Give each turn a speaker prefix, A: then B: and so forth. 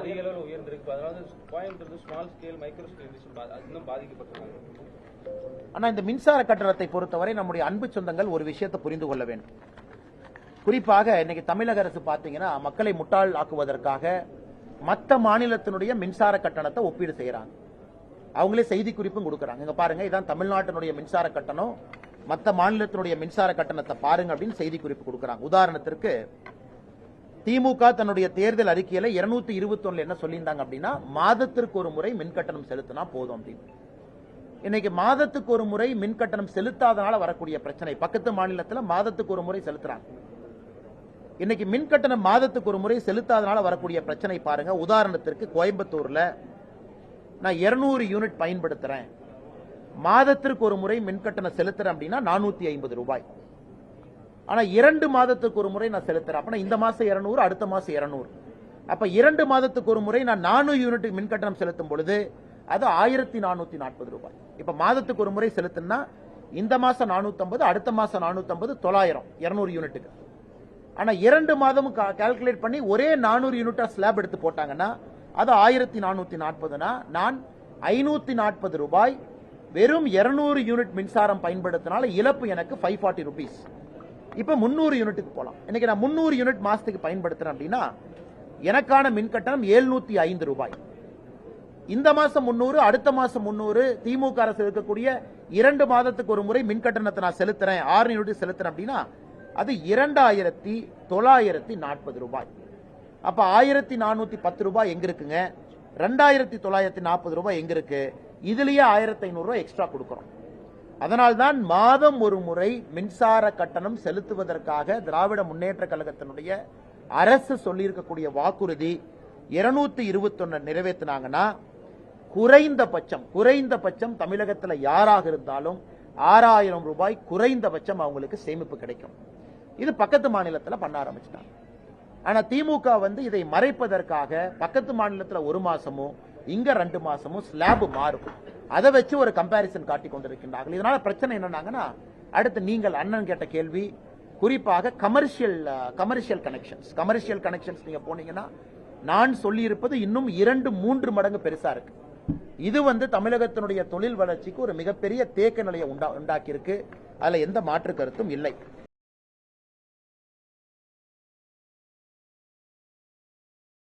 A: அதிக அளவில் உயர்ந்திருக்கு அதனால Coimbatore small scale micro scale இன்னும் பாதிக்கப்பட்டிருக்காங்க
B: ஆனால் இந்த மின்சார கட்டணத்தை பொறுத்தவரை நம்முடைய அன்பு சொந்தங்கள் ஒரு விஷயத்தை புரிந்து கொள்ள வேண்டும். குறிப்பாக இன்னைக்கு தமிழக அரசு பார்த்தீங்கன்னா மக்களை முட்டாள் ஆக்குவதற்காக மற்ற மாநிலத்தினுடைய மின்சார கட்டணத்தை ஒப்பீடு செய்யறாங்க. அவங்களே செய்தி குறிப்பும் கொடுக்குறாங்க. இங்கே பாருங்க இதான் தமிழ்நாட்டினுடைய மின்சார கட்டணம். மற்ற மாநிலத்தினுடைய மின்சார கட்டணத்தை பாருங்க அப்படின்னு செய்தி குறிப்பு கொடுக்குறாங்க. உதாரணத்திற்கு திமுக தன்னுடைய தேர்தல் அறிக்கையில 221 இருபத்தி என்ன சொல்லியிருந்தாங்க அப்படின்னா மாதத்திற்கு ஒரு முறை மின் கட்டணம் செலுத்தினா போதும் அப்படின்னு. இன்னைக்கு மாதத்துக்கு ஒரு முறை மின் கட்டணம் செலுத்தாதனால வரக்கூடிய பிரச்சனை. பக்கத்து மாநிலத்தில் மாதத்துக்கு ஒரு முறை செலுத்துறாங்க. இன்னைக்கு மின் கட்டணம் மாதத்துக்கு ஒரு முறை செலுத்தாதனால வரக்கூடிய பிரச்சனை பாருங்க. உதாரணத்திற்கு கோயம்புத்தூர்ல நான் 200 யூனிட் பயன்படுத்துறேன். மாதத்திற்கு ஒரு முறை மின் கட்டணம் செலுத்துறேன் அப்படின்னா நானூத்தி ஐம்பது ரூபாய். ஆனா இரண்டு மாதத்துக்கு ஒரு முறை நான் செலுத்துறேன். அப்ப இந்த மாசம் 200 அடுத்த மாசம் 200 அப்ப இரண்டு மாதத்துக்கு ஒரு முறை நான் நானூறு யூனிட் மின் கட்டணம் செலுத்தும் பொழுது அது ஆயிரத்தி நானூத்தி நாற்பது ரூபாய். இப்ப மாதத்துக்கு ஒரு முறை செலுத்தினா இந்த மாசம் 450 அடுத்த மாசம் 450 தொள்ளாயிரம் 200 யூனிட்டுக்கு. ஆனா இரண்டு மாதமும் கால்குலேட் பண்ணி ஒரே நானூறு யூனிட்டா ஸ்லாப் எடுத்து போட்டாங்கன்னா அது ஆயிரத்தி நானூத்தி நாற்பதுனா நான் ஐநூத்தி நாற்பது ரூபாய் வெறும் 200 யூனிட் மின்சாரம் பயன்படுத்தினால இழப்பு எனக்கு ஃபைவ் ஃபார்ட்டி ருபீஸ் இப்ப முந்நூறு யூனிட்டுக்கு போலாம். இன்னைக்கு நான் முந்நூறு யூனிட் மாசத்துக்கு பயன்படுத்துறேன் அப்படின்னா எனக்கான மின் கட்டணம் எழுநூத்தி ஐந்து ரூபாய். இந்த மாசம் முன்னூறு அடுத்த மாசம் முன்னூறு திமுக அரசு இருக்கக்கூடிய இரண்டு மாதத்துக்கு ஒரு முறை மின் கட்டணத்தை நான் செலுத்துறேன். ஆறு யூனிட் செலுத்துறேன் அப்படின்னா அது இரண்டாயிரத்தி தொள்ளாயிரத்தி நாற்பது ரூபாய். அப்ப ஆயிரத்தி நானூத்தி பத்து ரூபாய் எங்க இருக்குங்க? ரெண்டாயிரத்தி தொள்ளாயிரத்தி நாற்பது ரூபாய் எங்க இருக்கு? இதுலயே ஆயிரத்தி ஐநூறு ரூபாய் எக்ஸ்ட்ரா கொடுக்கறோம். அதனால்தான் மாதம் ஒரு முறை மின்சார கட்டணம் செலுத்துவதற்காக திராவிட முன்னேற்ற கழகத்தினுடைய அரசு சொல்லியிருக்கக்கூடிய வாக்குறுதி இருநூத்தி இருபத்தொன்னு நிறைவேற்றினாங்கன்னா குறைந்தபட்சம் குறைந்தபட்சம் தமிழகத்தில் யாராக இருந்தாலும் ஆறாயிரம் ரூபாய் குறைந்தபட்சம் அவங்களுக்கு சேமிப்பு கிடைக்கும். இது பக்கத்து மாநிலத்தில் பண்ண ஆரம்பிச்சிட்டாங்க. ஆனால் திமுக வந்து இதை மறைப்பதற்காக பக்கத்து மாநிலத்தில் ஒரு மாசமும் இங்க ரெண்டு மாசமும் ஸ்லாப் மாறும். அதை வச்சு ஒரு கம்பாரிசன் காட்டி கொண்டிருக்கின்றார்கள். இதனால பிரச்சனை என்னன்னாங்கன்னா அடுத்து நீங்கள் அண்ணன் கேட்ட கேள்வி குறிப்பாக commercial commercial connections commercial connections நீங்க போனீங்கன்னா நான் சொல்லியிருப்பது இன்னும் இரண்டு மூன்று மடங்கு பெருசா இருக்கு. இது வந்து தமிழகத்தினுடைய தொழில் வளர்ச்சிக்கு ஒரு மிகப்பெரிய தேக்க நிலையை உண்டா உண்டாக்கியிருக்கு. அதில் அதுல எந்த மாற்று கருத்தும் இல்லை.